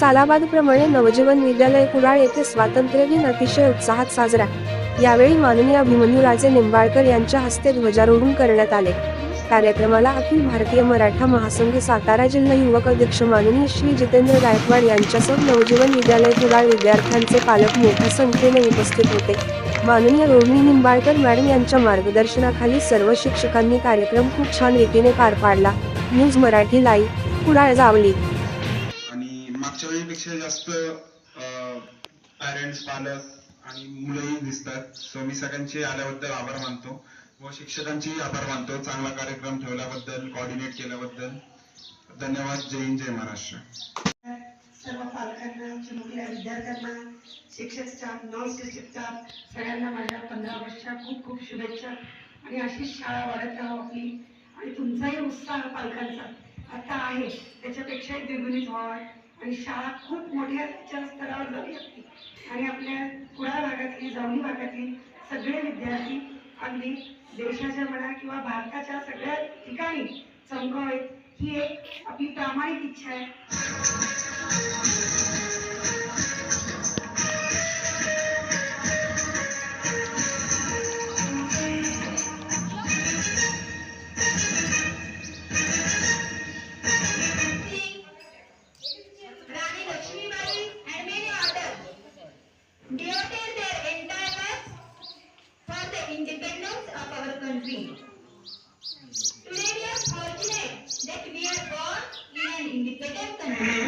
सालाबादप्रमाणे नवजीवन विद्यालय कुडाळ येथे स्वातंत्र्य दिन अतिशय उत्साहात साजरा. यावेळी माननीय अभिमन्यूराजे निंबाळकर यांच्या हस्ते ध्वजारोहण करण्यात आले. कार्यक्रमाला अखिल भारतीय मराठा महासंघ सातारा जिल्हा युवक अध्यक्ष माननीय श्री जितेंद्र गायकवाड यांच्यासह नवजीवन विद्यालय कुडाळ विद्यार्थ्यांचे पालक मोठ्या संख्येने उपस्थित होते. माननीय रोहिणी निंबाळकर मॅडम यांच्या मार्गदर्शनाखाली सर्व शिक्षकांनी कार्यक्रम खूप छान रीतीने पार पाडला. News Marathi live Kudal Jawali. मागच्या वेळीपेक्षा जास्त पॅरेंट्स पालक आणि मुलंही दिसतात. सो मी सगळ्यांचे आल्याबद्दल आभार मानतो. व शिक्षकांचेही आभार मानतो. चांगला कार्यक्रम ठेवल्याबद्दल कॉर्डिनेट केल्याबद्दल. धन्यवाद. जय हिंद जय महाराष्ट्र. सर्व पालकांना चिमुकल्या विद्यार्थ्यांना शिक्षक स्टाफ नॉन शिक्षक स्टाफ सगळ्यांना माझ्या पंधरा वर्षाच्या खूप खूप शुभेच्छा. आणि अशीच शाळा वाढत राहावं आपली. आणि तुमचाही उत्साह पालकांचा. आता आहे. त्याच्यापेक्षाही द्विगुणित व्हावा. आणि शाळा खूप मोठ्या त्याच्या स्तरावर झाली असती आणि आपल्या कुडाळ भागातली जावणी भागातील सगळे विद्यार्थी अगदी देशाच्या म्हणा किंवा भारताच्या सगळ्या ठिकाणी चमकावेत ही एक आपली प्रामाणिक इच्छा आहे. Today we are fortunate that we are born in an independent country.